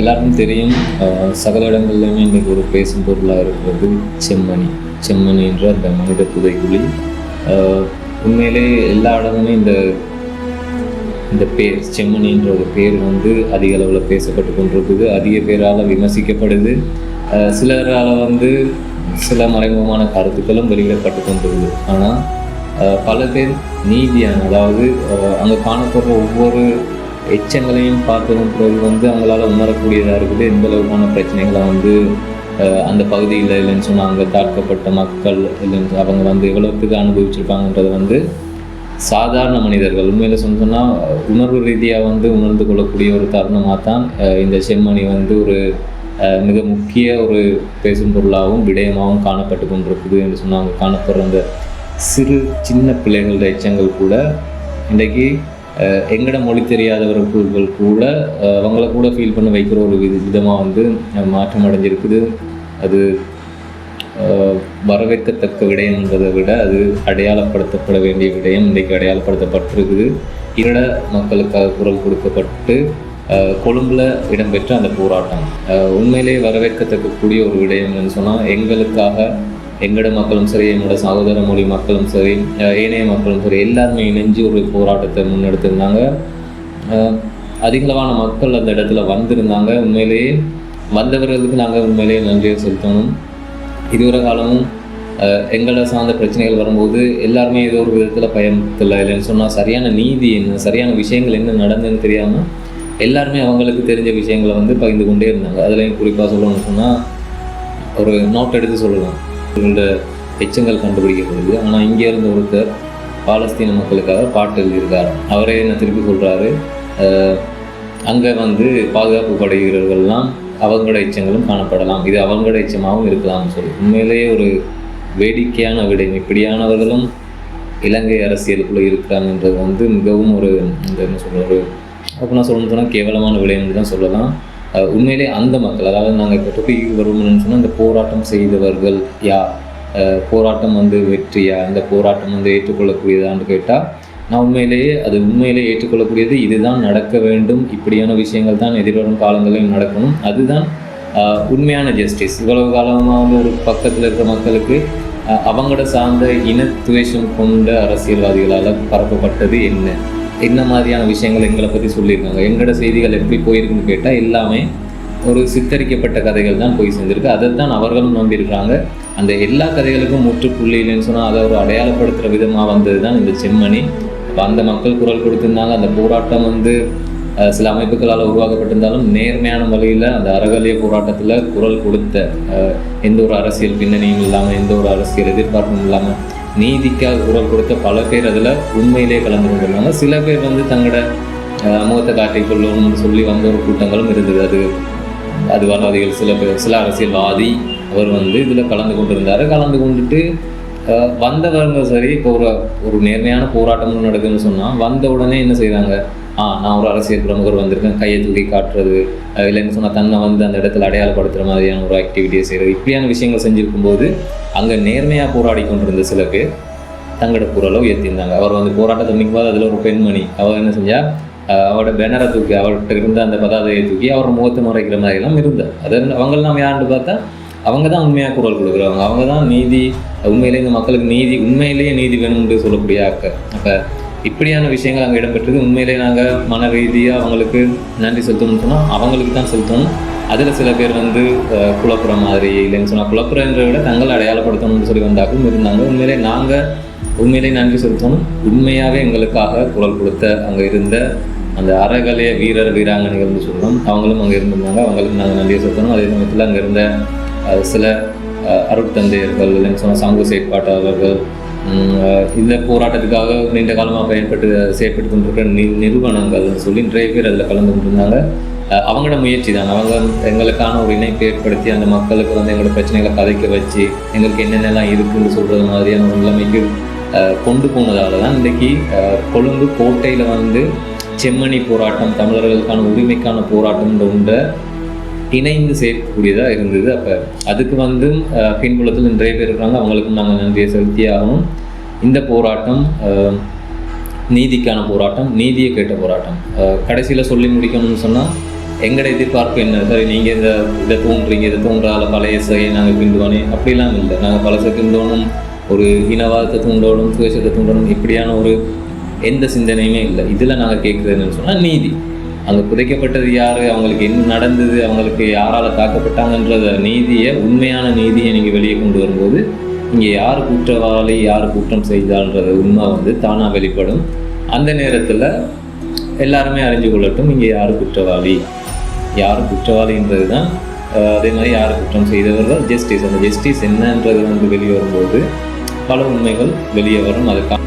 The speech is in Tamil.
எல்லாருக்கும் தெரியும் சகல இடங்கள்லையுமே இன்றைக்கு ஒரு பேசும் பொருளாக இருக்கிறது செம்மணி. செம்மணி என்ற அந்த மனித புதைக்குழி உண்மையிலே எல்லா இடமுமே இந்த இந்த பேர் செம்மணின்ற ஒரு பேர் வந்து அதிக அளவில் பேசப்பட்டு கொண்டிருக்குது. அதிக பேரால் விமர்சிக்கப்படுது. சிலரால் வந்து சில மறைமுகமான கருத்துக்களும் வெளியிடப்பட்டு கொண்டிருக்குது. ஆனால் பல பேர் நீதியான அதாவது அங்கே காணப்படுற ஒவ்வொரு எச்சங்களையும் பார்த்ததன் பிறகு வந்து அவங்களால உணரக்கூடியதாக இருக்குது. எந்த அளவுக்கான பிரச்சனைகளை வந்து அந்த பகுதியில் இல்லைன்னு சொன்னால் அங்கே தாக்கப்பட்ட மக்கள் இல்லைன்னு அவங்க வந்து எவ்வளோத்துக்கு அனுபவிச்சிருப்பாங்கன்றது வந்து சாதாரண மனிதர்கள் உண்மையில் சொன்னால் உணர்வு ரீதியாக வந்து உணர்ந்து கொள்ளக்கூடிய ஒரு தருணமாக தான் இந்த செம்மணி வந்து ஒரு மிக முக்கிய ஒரு பேசும் பொருளாகவும் விடயமாகவும் காணப்பட்டு கொண்டிருக்குது என்று சொன்னாங்க காணப்படுற அந்த சிறு சின்ன பிள்ளைகளோட எச்சங்கள் கூட இன்றைக்கு எங்கட மொழி தெரியாதவர்கள் கூட அவங்கள கூட ஃபீல் பண்ண வைக்கிற ஒரு வித விதமாக வந்து மாற்றம் அடைஞ்சிருக்குது அது வரவேற்கத்தக்க விடயம்ன்றதை விட அது அடையாளப்படுத்தப்பட வேண்டிய விடயம் இன்றைக்கு அடையாளப்படுத்தப்பட்டிருக்குது. இரட மக்களுக்காக குரல் கொடுக்கப்பட்டு கொழும்பில் இடம்பெற்ற அந்த போராட்டம். உண்மையிலேயே வரவேற்கத்தக்க கூடிய ஒரு விடயம்னு சொன்னால் எங்களுக்காக எங்கட மக்களும் சரி என்னோட சகோதர மொழி மக்களும் சரி ஏனைய மக்களும் சரி எல்லாருமே இணைஞ்சு ஒரு போராட்டத்தை முன்னெடுத்திருந்தாங்க. அதிகளவான மக்கள் அந்த இடத்துல வந்திருந்தாங்க. உண்மையிலேயே வந்தவர்களுக்கு நாங்கள் உண்மையிலேயே நன்றியை செலுத்தணும். இதுவரை காலமும் எங்களை சார்ந்த பிரச்சனைகள் வரும்போது எல்லாருமே ஏதோ ஒரு விதத்தில் பயத்தில் இல்லைன்னு சொன்னால் சரியான நீதி என்ன சரியான விஷயங்கள் என்ன நடந்ததுன்னு தெரியாமல் எல்லாருமே அவங்களுக்கு தெரிஞ்ச விஷயங்களை வந்து பகிர்ந்து கொண்டே இருந்தாங்க. அதுலேயும் குறிப்பாக சொல்லணும்னு சொன்னால் ஒரு நோட் எடுத்து சொல்லலாம். இவங்களோட எச்சங்கள் கண்டுபிடிக்கப்படுது. ஆனால் இங்கே இருந்த ஒருத்தர் பாலஸ்தீன மக்களுக்காக பாட்டு எழுதியிருக்கார் அவரே என்ன திருப்பி சொல்கிறாரு அங்கே வந்து பாதுகாப்பு படை வீரர்கள்லாம் அவங்களோட எச்சங்களும் காணப்படலாம். இது அவங்களோட எச்சமாகவும் இருக்கலாம்னு சொல்லி. உண்மையிலேயே ஒரு வேடிக்கையான விடயம் இப்படியானவர்களும் இலங்கை அரசியலுக்குள்ளே இருக்கிறாங்கன்றது வந்து மிகவும் ஒரு இந்த என்ன சொல்கிற ஒரு அப்போ நான் சொல்லணும்னு சொன்னால் கேவலமான விடயம்னு தான் சொல்லலாம். உண்மையிலே அந்த மக்கள் அதாவது நாங்கள் இப்போ டாபிக் வருவோம்னு சொன்னால் இந்த போராட்டம் செய்தவர்கள் யார்? போராட்டம் வந்து வெற்றியா இந்த போராட்டம் வந்து ஏற்றுக்கொள்ளக்கூடியதான்னு கேட்டால் நான் உண்மையிலேயே அது உண்மையிலேயே ஏற்றுக்கொள்ளக்கூடியது இதுதான் நடக்க வேண்டும் இப்படியான விஷயங்கள் தான் எதிர்வரும் காலங்களில் நடக்கணும். அதுதான் உண்மையான ஜஸ்டிஸ் இவ்வளவு காலமாக வந்து ஒரு பக்கத்தில் இருக்கிற மக்களுக்கு அவங்களோட சார்ந்த இன துவேஷம் கொண்ட அரசியல்வாதிகளால் பரப்பப்பட்டது என்ன? என்ன மாதிரியான விஷயங்கள் எங்களை பற்றி சொல்லியிருக்காங்க? எங்களோட செய்திகள் எப்படி போயிருக்குன்னு கேட்டால் எல்லாமே ஒரு சித்தரிக்கப்பட்ட கதைகள் தான் போய் சேர்ந்திருக்கு. அதை தான் அவர்களும் நம்பியிருக்கிறாங்க அந்த எல்லா கதைகளுக்கும் முற்றுப்புள்ளி இல்லைன்னு சொன்னால் அதை ஒரு அடையாளப்படுத்துகிற விதமாக வந்தது தான் இந்த செம்மணி. அப்போ அந்த மக்கள் குரல் கொடுத்திருந்தாங்க. அந்த போராட்டம் வந்து சில அமைப்புகளால் உருவாக்கப்பட்டிருந்தாலும் நேர்மையான வழியில் அந்த அறகலிய போராட்டத்தில் குரல் கொடுத்த எந்த ஒரு அரசியல் பின்னணியும் இல்லாமல் எந்த ஒரு அரசியல் எதிர்பார்ப்பும் இல்லாமல் நீதிக்காக குரல் கொடுத்த பல பேர் அதில் உண்மையிலே கலந்து கொண்டிருந்தாங்க சில பேர் வந்து தங்களோட முகத்தை காட்டிக் கொள்ளணும்னு சொல்லி வந்த ஒரு கூட்டங்களும் இருந்தது. அது அதுவாதிகள் சில பேர் சில அரசியல்வாதி அவர் வந்து இதில் கலந்து கொண்டிருந்தார். கலந்து கொண்டுட்டு வந்தவர்கள் வந்தவங்க சரி இப்போ ஒரு ஒரு நேர்மையான போராட்டம் நடக்குதுன்னு சொன்னால் வந்த உடனே என்ன செய்கிறாங்க ஆ நான் ஒரு அரசியல் பிரமுகர் வந்திருக்கேன். கையை தூக்கி காட்டுறது இல்லைன்னு சொன்னால் தன்னை வந்து அந்த இடத்துல அடையாளப்படுத்துகிற மாதிரியான ஒரு ஆக்டிவிட்டியை செய்கிறது இப்படியான விஷயங்கள் செஞ்சுருக்கும் போது அங்கே நேர்மையாக போராடி கொண்டிருந்த சில பேர் தங்களோட குரலை உயர்த்தியிருந்தாங்க. அவர் வந்து போராட்டத்தை நிற்கும்போது அதில் ஒரு பெண்மணி. அவர் என்ன செஞ்சால் அவரோட பேனரை தூக்கி அவர்கிட்ட இருந்த அந்த பதாதையை தூக்கி அவர் முகத்தை மறைக்கிற மாதிரிலாம் இருந்தார் அது அவங்கெல்லாம் யாருன்னு பார்த்தா அவங்க தான் உண்மையாக குரல் கொடுக்குறவங்க. அவங்க தான் நீதி உண்மையிலேயே இந்த மக்களுக்கு நீதி உண்மையிலேயே நீதி வேணும்னு சொல்லக்கூடிய ஆக்க அப்போ இப்படியான விஷயங்கள் அங்கே இடம்பெற்றது. உண்மையிலே நாங்கள் மன ரீதியாக அவங்களுக்கு நன்றி செலுத்தணும்னு சொன்னால் அவங்களுக்கு தான் செலுத்தணும். அதில் சில பேர் வந்து அஹ், குழப்புற மாதிரி இல்லைன்னு சொன்னால் குழப்புறன்ற விட தங்களை அடையாளப்படுத்தணும்னு சொல்லி வந்தாக்கும் இருந்தாங்க. உண்மையிலே நாங்கள் உண்மையிலே நன்றி செலுத்தணும். உண்மையாகவே எங்களுக்காக குரல் கொடுத்த அங்கே இருந்த அந்த அறகலைய வீரர் வீராங்கனைகள்னு சொல்லணும். அவங்களும் அங்கே இருந்திருந்தாங்க. அவங்களுக்கு நாங்கள் நன்றியை செலுத்தணும். அதே சமயத்தில் அங்கே இருந்த சில அருட்தந்தையர்கள் இல்லைன்னு சொன்னால் சமூக செயற்பாட்டாளர்கள் இந்த போராட்டத்துக்காக நீண்ட காலமாக பயன்பட்டு செயற்பட்டு கொண்டிருக்கிற நி நிறுவனங்கள்னு சொல்லி நிறைய பேர் அதில் கலந்து கொண்டிருந்தாங்க. அவங்களோட முயற்சி தான். அவங்க எங்களுக்கான ஒரு இணைப்பு ஏற்படுத்தி அந்த மக்களுக்கு வந்து எங்களோட பிரச்சனைகளை கதைக்க வச்சு எங்களுக்கு என்னென்னலாம் இருக்குன்னு சொல்கிறது மாதிரியான ஒரு நிலைமைக்கு கொண்டு போனதால் தான் இன்றைக்கி கொழும்பு கோட்டையில் வந்து செம்மணி போராட்டம் தமிழர்களுக்கான உரிமைக்கான போராட்டம் உண்ட இணைந்து சேர்க்கக்கூடியதாக இருந்தது. அப்போ அதுக்கு வந்து பின்புலத்தில் நிறைய பேர் இருக்கிறாங்க. அவங்களுக்கும் நாங்கள் நன்றியை செலுத்தியாகவும் இந்த போராட்டம் நீதிக்கான போராட்டம் நீதியை கேட்ட போராட்டம். கடைசியில் சொல்லி முடிக்கணும்னு சொன்னால் எங்களோட எதிர்பார்ப்பு என்ன? சரி நீங்கள் இந்த இதை தோன்றீங்க இதை தோன்றால பழைய சகையை நாங்கள் கிண்டுவானே அப்படிலாம் இல்லை. நாங்கள் பழசை கிண்டோணும் ஒரு இனவாதத்தை தூண்டணும் சுயசத்தை தூண்டணும் இப்படியான ஒரு எந்த சிந்தனையுமே இல்லை. இதில் நாங்கள் கேட்குறதுன்னு சொன்னால் நீதி. அங்கே புதைக்கப்பட்டது யார்? அவங்களுக்கு என்ன நடந்தது? அவங்களுக்கு யாரால் தாக்கப்பட்டாங்கன்றத நீதியை உண்மையான நீதியை நீங்கள் வெளியே கொண்டு வரும்போது இங்கே யார் குற்றவாளி யார் குற்றம் செய்தால்ன்றது உண்மை வந்து தானாக வெளிப்படும். அந்த நேரத்தில் எல்லாருமே அறிஞ்சு கொள்ளட்டும் இங்கே யார் குற்றவாளி? யார் குற்றவாளின்றது தான் அதே மாதிரி யார் குற்றம் செய்தவர்கள் ஜஸ்டிஸ் அந்த ஜஸ்டிஸ் என்னன்றது வந்து வெளியே வரும்போது பல உண்மைகள் வெளியே வரும். அதுக்காக